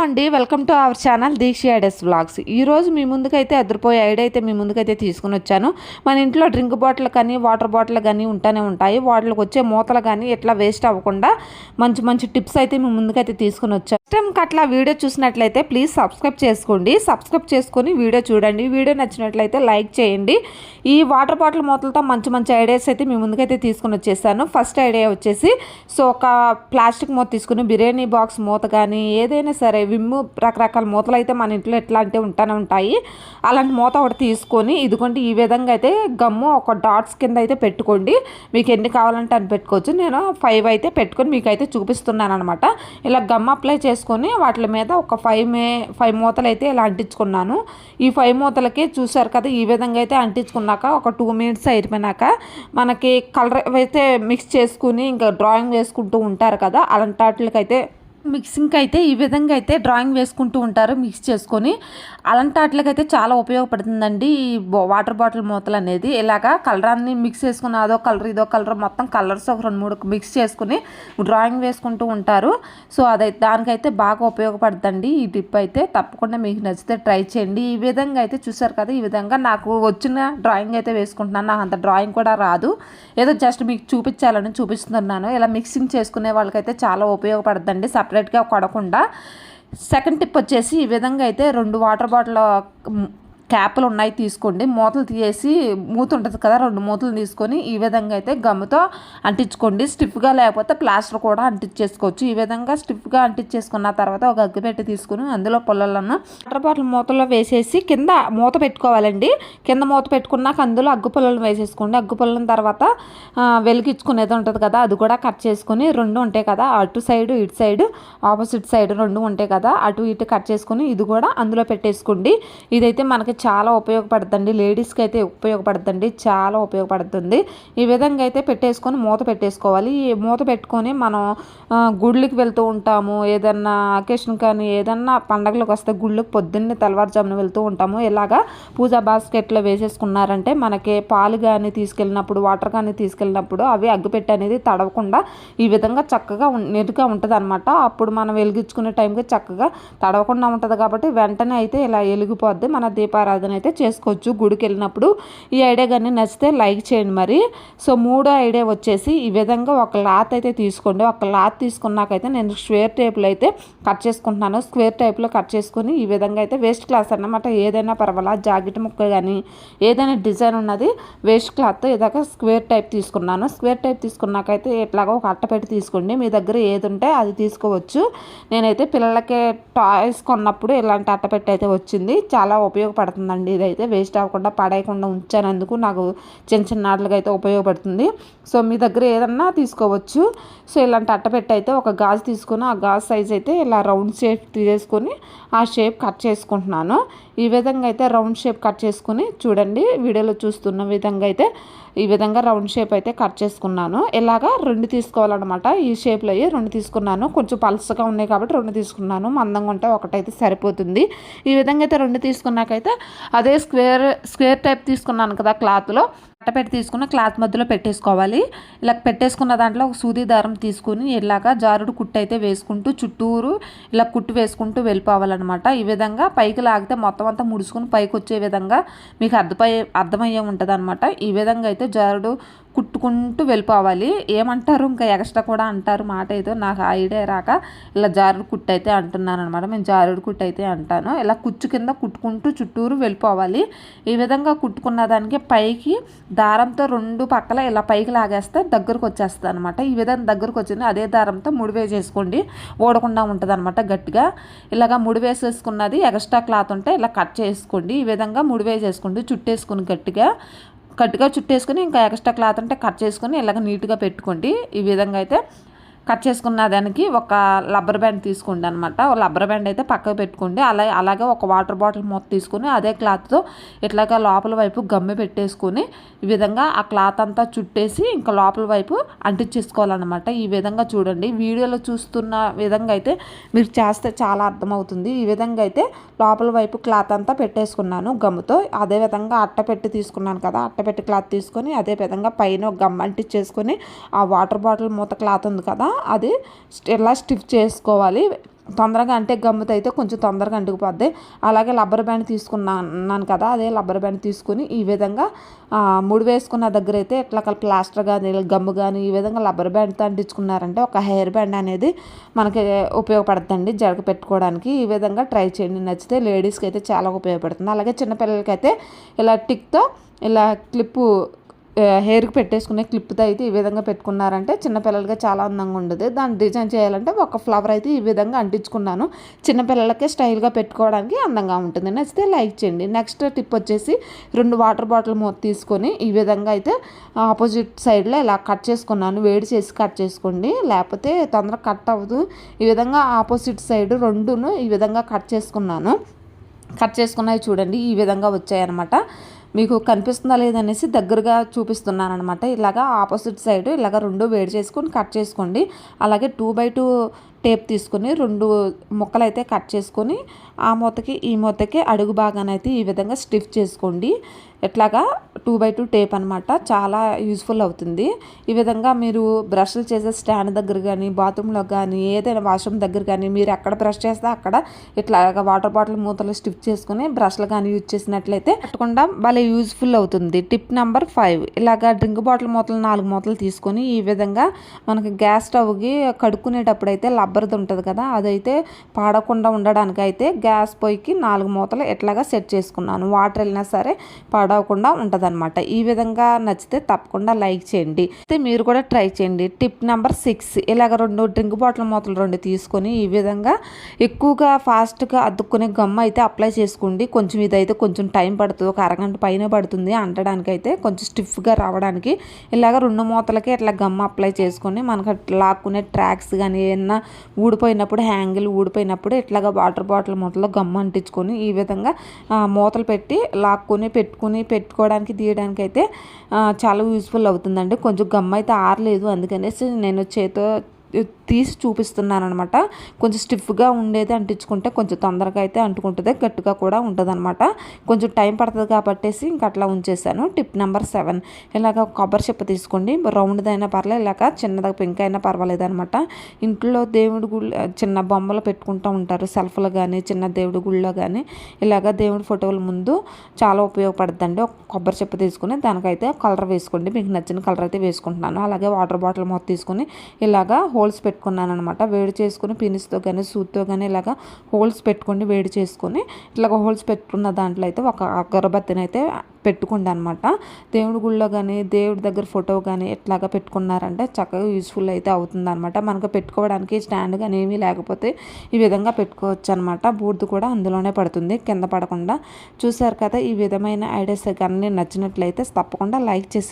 అండి welcome to our channel Diksha ideas blogs ఈరోజు మీ ముందుకైతే అదిరిపోయే ఐడియా అయితే మీ ముందుకైతే తీసుకుని వచ్చాను. మన ఇంట్లో డ్రింక్ బాటిల్ కానీ వాటర్ బాటిల్ కానీ ఉంటూనే ఉంటాయి. వాటికి వచ్చే మూతలు కానీ ఎట్లా వేస్ట్ అవ్వకుండా మంచి మంచి టిప్స్ అయితే మీ ముందుకైతే తీసుకుని వచ్చాను. ఇష్టంకి అట్లా వీడియో చూసినట్లయితే ప్లీజ్ సబ్స్క్రైబ్ చేసుకోండి. సబ్స్క్రైబ్ చేసుకొని వీడియో చూడండి. వీడియో నచ్చినట్లయితే లైక్ చేయండి. ఈ వాటర్ బాటిల్ మూతలతో మంచి మంచి ఐడియాస్ అయితే మీ ముందుకైతే తీసుకుని వచ్చేసాను. ఫస్ట్ ఐడియా వచ్చేసి సో ఒక ప్లాస్టిక్ మూత తీసుకుని బిర్యానీ బాక్స్ మూత కానీ ఏదైనా సరే విమ్ము రకరకాల మూతలు అయితే మన ఇంట్లో ఎట్లాంటి ఉంటానే ఉంటాయి. అలాంటి మూత ఒకటి తీసుకొని ఇదిగోండి ఈ విధంగా అయితే గమ్ము ఒక డాట్స్ కింద అయితే పెట్టుకోండి. మీకు ఎన్ని కావాలంటే అని పెట్టుకోవచ్చు. నేను ఫైవ్ అయితే పెట్టుకొని మీకు అయితే చూపిస్తున్నాను అనమాట ఇలా గమ్ అప్లై చేసుకొని వాటి మీద ఒక ఫైవ్ మే ఫైవ్ మూతలు అయితే ఇలా అంటించుకున్నాను. ఈ ఫైవ్ మూతలకి చూసారు కదా ఈ విధంగా అయితే అంటించుకున్నాక ఒక టూ మినిట్స్ అయిపోయినాక మనకి కలర్ అయితే మిక్స్ చేసుకుని ఇంకా డ్రాయింగ్ వేసుకుంటూ ఉంటారు కదా అలాంటి వాటికైతే మిక్సింగ్కి అయితే ఈ విధంగా అయితే డ్రాయింగ్ వేసుకుంటూ ఉంటారు మిక్స్ చేసుకొని. అలాంటి వాటికైతే చాలా ఉపయోగపడుతుందండి ఈ వాటర్ బాటిల్ మూతలు అనేది. ఇలాగా కలరాన్ని మిక్స్ చేసుకుని అదో కలర్ ఇదో కలర్ మొత్తం కలర్స్ ఒక రెండు మూడు మిక్స్ చేసుకుని డ్రాయింగ్ వేసుకుంటూ ఉంటారు. సో అదైతే దానికైతే బాగా ఉపయోగపడుతుందండి ఈ టిప్ అయితే. తప్పకుండా మీకు నచ్చితే ట్రై చేయండి. ఈ విధంగా అయితే చూసారు కదా ఈ విధంగా నాకు వచ్చిన డ్రాయింగ్ అయితే వేసుకుంటున్నాను. నాకు అంత డ్రాయింగ్ కూడా రాదు. ఏదో జస్ట్ మీకు చూపించాలని చూపిస్తున్నాను. ఇలా మిక్సింగ్ చేసుకునే వాళ్ళకైతే చాలా ఉపయోగపడుతుందండి. సపరేట్గా కొడకుండా సెకండ్ టిప్ వచ్చేసి ఈ విధంగా అయితే రెండు వాటర్ బాటిల్ క్యాప్లు ఉన్నాయి తీసుకోండి. మూతలు తీసేసి మూత ఉంటుంది కదా రెండు మూతలు తీసుకొని ఈ విధంగా అయితే గమ్ముతో అంటించుకోండి. స్టిఫ్గా లేకపోతే ప్లాస్టర్ కూడా అంటించేసుకోవచ్చు. ఈ విధంగా స్టిఫ్గా అంటించేసుకున్న తర్వాత ఒక అగ్గిపెట్టి తీసుకుని అందులో పుల్లలను వాటర్ బాటిల్ మూతలో వేసేసి కింద మూత పెట్టుకోవాలండి. కింద మూత పెట్టుకున్నాక అందులో అగ్గు పుల్లలను వేసేసుకోండి. అగ్గు పొల్లని తర్వాత వెలిగించుకునేది ఉంటుంది కదా అది కూడా కట్ చేసుకుని రెండు ఉంటాయి కదా అటు సైడ్ ఇటు సైడ్ ఆపోజిట్ సైడ్ రెండు ఉంటాయి కదా అటు ఇటు కట్ చేసుకుని ఇది కూడా అందులో పెట్టేసుకోండి. ఇదైతే మనకి చాలా ఉపయోగపడుతుంది లేడీస్కి అయితే ఉపయోగపడుతుంది చాలా ఉపయోగపడుతుంది. ఈ విధంగా అయితే పెట్టేసుకొని మూత పెట్టేసుకోవాలి. ఈ మూత పెట్టుకొని మనం గుళ్ళకి వెళ్తూ ఉంటాము. ఏదన్నా అకేషన్ కానీ ఏదన్నా పండగలకు వస్తే గుళ్ళకి పొద్దున్నే తెల్లవారుజామున వెళ్తూ ఉంటాము. ఇలాగా పూజా బాస్కెట్లో వేసేసుకున్నారంటే మనకి పాలు కానీ తీసుకెళ్ళినప్పుడు వాటర్ కానీ తీసుకెళ్ళినప్పుడు అవి అగ్గిపెట్టి అనేది తడవకుండా ఈ విధంగా చక్కగా నెరుగా ఉంటుంది అనమాట అప్పుడు మనం వెలిగించుకునే టైంకి చక్కగా తడవకుండా ఉంటుంది కాబట్టి వెంటనే అయితే ఇలా వెలిగిపోద్ది. మన దీపా దీపారాధన అయితే చేసుకోవచ్చు గుడికి వెళ్ళినప్పుడు. ఈ ఐడియా కానీ నచ్చితే లైక్ చేయండి మరి. సో మూడో ఐడియా వచ్చేసి ఈ విధంగా ఒక క్లాత్ అయితే తీసుకోండి. ఒక క్లాత్ తీసుకున్నాకైతే నేను స్క్వేర్ టైప్లో అయితే కట్ చేసుకుంటున్నాను. స్క్వేర్ టైప్లో కట్ చేసుకొని ఈ విధంగా అయితే వేస్ట్ క్లాత్ అన్నమాట. ఏదైనా పర్వాలా జాకెట్ ముక్క కానీ ఏదైనా డిజైన్ ఉన్నది వేస్ట్ క్లాత్ ఇదాక స్క్వేర్ టైప్ తీసుకున్నాను. స్క్వేర్ టైప్ తీసుకున్నాకైతే ఇట్లాగా ఒక అట్టపెట్టి తీసుకోండి. మీ దగ్గర ఏది ఉంటే అది తీసుకోవచ్చు. నేనైతే పిల్లలకి టాయ్స్ కొన్నప్పుడు ఇలాంటి అట్టపెట్టి అయితే వచ్చింది. చాలా ఉపయోగపడుతుంది. ఉపయోగపడుతుందండి ఇదైతే వేస్ట్ అవ్వకుండా పడేయకుండా ఉంచానందుకు నాకు చిన్న చిన్న ఆటలుగా అయితే ఉపయోగపడుతుంది. సో మీ దగ్గర ఏదన్నా తీసుకోవచ్చు. సో ఇలాంటి అట్టపెట్టి అయితే ఒక గాజు తీసుకుని ఆ గాజు సైజ్ అయితే ఇలా రౌండ్ షేప్ తీసుకొని ఆ షేప్ కట్ చేసుకుంటున్నాను. ఈ విధంగా అయితే రౌండ్ షేప్ కట్ చేసుకుని చూడండి. వీడియోలో చూస్తున్న విధంగా అయితే ఈ విధంగా రౌండ్ షేప్ అయితే కట్ చేసుకున్నాను. ఇలాగా రెండు తీసుకోవాలన్నమాట. ఈ షేప్లో అయ్యి రెండు తీసుకున్నాను. కొంచెం పల్సగా ఉన్నాయి కాబట్టి రెండు తీసుకున్నాను. మందంగా ఉంటే ఒకటైతే సరిపోతుంది. ఈ విధంగా అయితే రెండు తీసుకున్నాకైతే అదే స్క్వేర్ స్క్వేర్ టైప్ తీసుకున్నాను కదా క్లాత్లో. పెట్టి తీసుకున్న క్లాత్ మధ్యలో పెట్టేసుకోవాలి. ఇలా పెట్టేసుకున్న దాంట్లో ఒక సూది దారం తీసుకుని ఇలాగా జారుడు కుట్టు అయితే వేసుకుంటూ చుట్టూరు ఇలా కుట్టు వేసుకుంటూ వెళ్ళిపోవాలన్నమాట. ఈ విధంగా పైకి లాగితే మొత్తం అంతా ముడుచుకుని పైకి వచ్చే విధంగా మీకు అర్థమై అర్థమయ్యే ఉంటుంది ఈ విధంగా అయితే జారుడు కుట్టుకుంటూ వెళ్ళిపోవాలి. ఏమంటారు? ఇంకా ఎక్స్ట్రా కూడా అంటారు. మాట ఏదో నాకు ఐడియా రాక ఇలా జారుడు కుట్టు అయితే అంటున్నాను అనమాట నేను జారుడు కుట్టు అయితే అంటాను. ఇలా కుచ్చు కింద కుట్టుకుంటూ చుట్టూరు వెళ్ళిపోవాలి. ఈ విధంగా కుట్టుకున్న దానికి పైకి దారంతో రెండు పక్కల ఇలా పైకి లాగేస్తే దగ్గరకు వచ్చేస్తుంది అనమాట ఈ విధంగా దగ్గరకు వచ్చింది. అదే దారంతో ముడివేసేసుకోండి ఓడకుండా ఉంటుంది అనమాట గట్టిగా. ఇలాగా ముడివేసేసుకున్నది ఎక్స్ట్రా క్లాత్ ఉంటే ఇలా కట్ చేసుకోండి. ఈ విధంగా ముడివేసేసుకోండి చుట్టేసుకుని గట్టిగా. గట్టిగా చుట్టేసుకొని ఇంకా ఎక్స్ట్రా క్లాత్ ఉంటే కట్ చేసుకొని ఇలాగ నీట్గా పెట్టుకోండి. ఈ విధంగా అయితే కట్ చేసుకున్న దానికి ఒక రబ్బర్ బ్యాండ్ తీసుకోండి అనమాట రబ్బర్ బ్యాండ్ అయితే పక్కకు పెట్టుకోండి. అలా అలాగే ఒక వాటర్ బాటిల్ మూత తీసుకుని అదే క్లాత్తో ఇట్లాగా లోపల వైపు గమ్మె పెట్టేసుకొని ఈ విధంగా ఆ క్లాత్ అంతా చుట్టేసి ఇంకా లోపల వైపు అంటించేసుకోవాలన్నమాట. ఈ విధంగా చూడండి. వీడియోలో చూస్తున్న విధంగా అయితే మీరు చేస్తే చాలా అర్థమవుతుంది. ఈ విధంగా అయితే లోపల వైపు క్లాత్ అంతా పెట్టేసుకున్నాను గమ్ముతో. అదే విధంగా అట్ట పెట్టి తీసుకున్నాను కదా అట్ట పెట్టి క్లాత్ తీసుకొని అదే విధంగా పైన గమ్ అంటించేసుకొని ఆ వాటర్ బాటిల్ మూత క్లాత్ ఉంది కదా అది ఇలా స్టిఫ్ చేసుకోవాలి. తొందరగా అంటే గమ్ముతో అయితే కొంచెం తొందరగా అంటుకుపోద్ది. అలాగే రబ్బర్ బ్యాండ్ తీసుకున్నాను కదా అదే రబ్బర్ బ్యాండ్ తీసుకుని ఈ విధంగా ముడి వేసుకున్న దగ్గర అయితే ఇట్లా ప్లాస్టర్ కానీ గమ్ము కానీ ఈ విధంగా రబ్బర్ బ్యాండ్తో అంటించుకున్నారంటే ఒక హెయిర్ బ్యాండ్ అనేది మనకి ఉపయోగపడుతుందండి జడక పెట్టుకోవడానికి. ఈ విధంగా ట్రై చేయండి. నచ్చితే లేడీస్కి అయితే చాలా ఉపయోగపడుతుంది. అలాగే చిన్నపిల్లలకి అయితే ఇలా టిక్తో ఇలా క్లిప్పు హెయిర్కి పెట్టేసుకునే క్లిప్తో అయితే ఈ విధంగా పెట్టుకున్నారంటే చిన్నపిల్లలకి చాలా అందంగా ఉండదు. దాన్ని డిజైన్ చేయాలంటే ఒక ఫ్లవర్ అయితే ఈ విధంగా అంటించుకున్నాను. చిన్నపిల్లలకే స్టైల్గా పెట్టుకోవడానికి అందంగా ఉంటుంది. నచ్చితే లైక్ చేయండి. నెక్స్ట్ టిప్ వచ్చేసి రెండు వాటర్ బాటిల్ మూత తీసుకొని ఈ విధంగా అయితే ఆపోజిట్ సైడ్లో ఇలా కట్ చేసుకున్నాను. వేడి చేసి కట్ చేసుకోండి. లేకపోతే తొందరగా కట్ అవ్వదు. ఈ విధంగా ఆపోజిట్ సైడ్ రెండును ఈ విధంగా కట్ చేసుకున్నాను. కట్ చేసుకున్నవి చూడండి. ఈ విధంగా వచ్చాయన్నమాట. మీకు కనిపిస్తుందా లేదనేసి దగ్గరగా చూపిస్తున్నాను అనమాట ఇలాగా ఆపోజిట్ సైడ్ ఇలాగ రెండు వేడి చేసుకొని కట్ చేసుకోండి. అలాగే టూ బై టూ టేప్ తీసుకొని రెండు ముక్కలు అయితే కట్ చేసుకొని ఆ మూతకి ఈ మూతకి అడుగు భాగానైతే ఈ విధంగా స్టిఫ్ చేసుకోండి. ఎట్లాగా టూ బై టూ టేప్ అనమాట చాలా యూస్ఫుల్ అవుతుంది. ఈ విధంగా మీరు బ్రష్లు చేసే స్టాండ్ దగ్గర కానీ బాత్రూంలో కానీ ఏదైనా వాష్రూమ్ దగ్గర కానీ మీరు ఎక్కడ బ్రష్ చేస్తే అక్కడ ఇట్లాగా వాటర్ బాటిల్ మూతలు స్టిఫ్ చేసుకుని బ్రష్లు కానీ యూజ్ చేసినట్లయితే పట్టకుండా భలే యూజ్ఫుల్ అవుతుంది. Tip number five. ఇలాగా డ్రింక్ బాటిల్ మూతలు నాలుగు మూతలు తీసుకొని ఈ విధంగా మనకి గ్యాస్ స్టవ్కి కడుక్కునేటప్పుడు అయితే రబ్బర్ది ఉంటుంది కదా అదైతే పాడకుండా ఉండడానికి అయితే గ్యాస్ పొయ్యికి నాలుగు మూతలు ఎట్లాగా సెట్ చేసుకున్నాను. వాటర్ వెళ్ళినా సరే పాడవకుండా ఉంటుందన్నమాట. ఈ విధంగా నచ్చితే తప్పకుండా లైక్ చేయండి. అయితే మీరు కూడా ట్రై చేయండి. టిప్ నెంబర్ సిక్స్ ఇలాగ రెండు డ్రింక్ బాటిల్ మూతలు రెండు తీసుకొని ఈ విధంగా ఎక్కువగా ఫాస్ట్గా అద్దుకునే గమ్ అయితే అప్లై చేసుకోండి. కొంచెం ఇదైతే కొంచెం టైం పడుతుంది ఒక అరగంట పైన పడుతుంది అంటడానికి అయితే కొంచెం స్టిఫ్గా రావడానికి. ఇలాగ రెండు మూతలకి ఇట్లా గమ్ అప్లై చేసుకొని మనకు లాక్కునే ట్రాక్స్ కానీ ఏమన్నా ఊడిపోయినప్పుడు హ్యాంగిల్ ఊడిపోయినప్పుడు ఇట్లాగా వాటర్ బాటిల్ మూతలో గమ్ అంటించుకొని ఈ విధంగా మూతలు పెట్టి లాక్కుని పెట్టుకుని పెట్టుకోవడానికి తీయడానికి అయితే చాలా యూస్ఫుల్ అవుతుందండి. కొంచెం గమ్ అయితే ఆరలేదు. అందుకనేసి నేను చేతో తీసి చూపిస్తున్నాను అనమాట కొంచెం స్టిఫ్గా ఉండేది అంటించుకుంటే కొంచెం తొందరగా అయితే అంటుకుంటుంది గట్టిగా కూడా ఉంటుంది అనమాట కొంచెం టైం పడుతుంది కాబట్టేసి ఇంక అట్లా ఉంచేసాను టిప్ నెంబర్ సెవెన్. ఇలాగ కొబ్బరి చెప్ప తీసుకోండి. రౌండ్దైనా పర్లేదు ఇలాగ చిన్నగా పింక్ అయినా పర్వాలేదు అనమాట ఇంట్లో దేవుడి గుళ్ళు చిన్న బొమ్మలు పెట్టుకుంటూ ఉంటారు. సెల్ఫ్లో కానీ చిన్న దేవుడి గుళ్ళో కానీ ఇలాగ దేవుడి ఫోటోల ముందు చాలా ఉపయోగపడుతుందండి ఒక కొబ్బరి చెప్ప తీసుకుని దానికైతే కలర్ వేసుకోండి. మీకు నచ్చిన కలర్ అయితే వేసుకుంటున్నాను. అలాగే వాటర్ బాటిల్ మొత్తం తీసుకుని ఇలాగా హోల్స్ పెట్టుకున్నాను అనమాట వేడి చేసుకుని పినిస్తో కానీ సూత్తో కానీ ఇలాగా హోల్స్ పెట్టుకొని వేడి చేసుకొని ఇట్లాగ హోల్స్ పెట్టుకున్న దాంట్లో అయితే ఒక అగరబత్తిని అయితే పెట్టుకుండా అనమాట దేవుడి గుళ్ళో కానీ దేవుడి దగ్గర ఫోటో కానీ ఎట్లాగా పెట్టుకున్నారంటే చక్కగా యూస్ఫుల్ అయితే అవుతుంది అనమాట మనకు పెట్టుకోవడానికి స్టాండ్ కానీ ఏమీ లేకపోతే ఈ విధంగా పెట్టుకోవచ్చు అనమాట బూర్దు కూడా అందులోనే పడుతుంది కింద పడకుండా. చూసారు కదా ఈ విధమైన ఐడియాస్ కానీ నచ్చినట్లయితే తప్పకుండా లైక్ చేసి